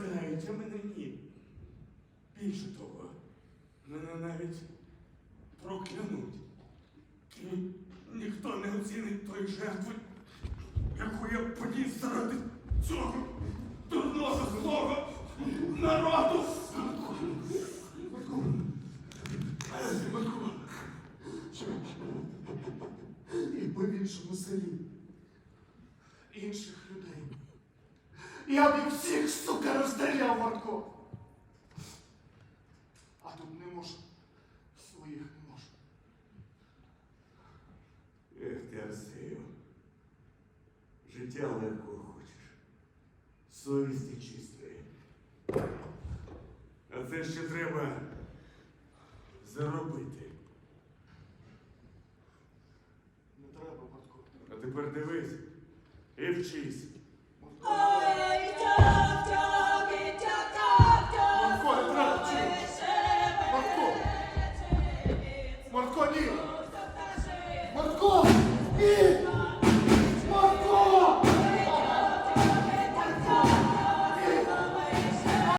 згадають, а мене ні. Більше того, мене навіть проклянуть. І ніхто не оцінить той жертви, яку я поніс заради цього дурного злого народу. Якби в іншому селі. Інших людей. Я б всіх, Ех життя легкого хочеш, совісті чистої. А це ще треба заробити. Не треба, батько. А тепер дивись і вчись.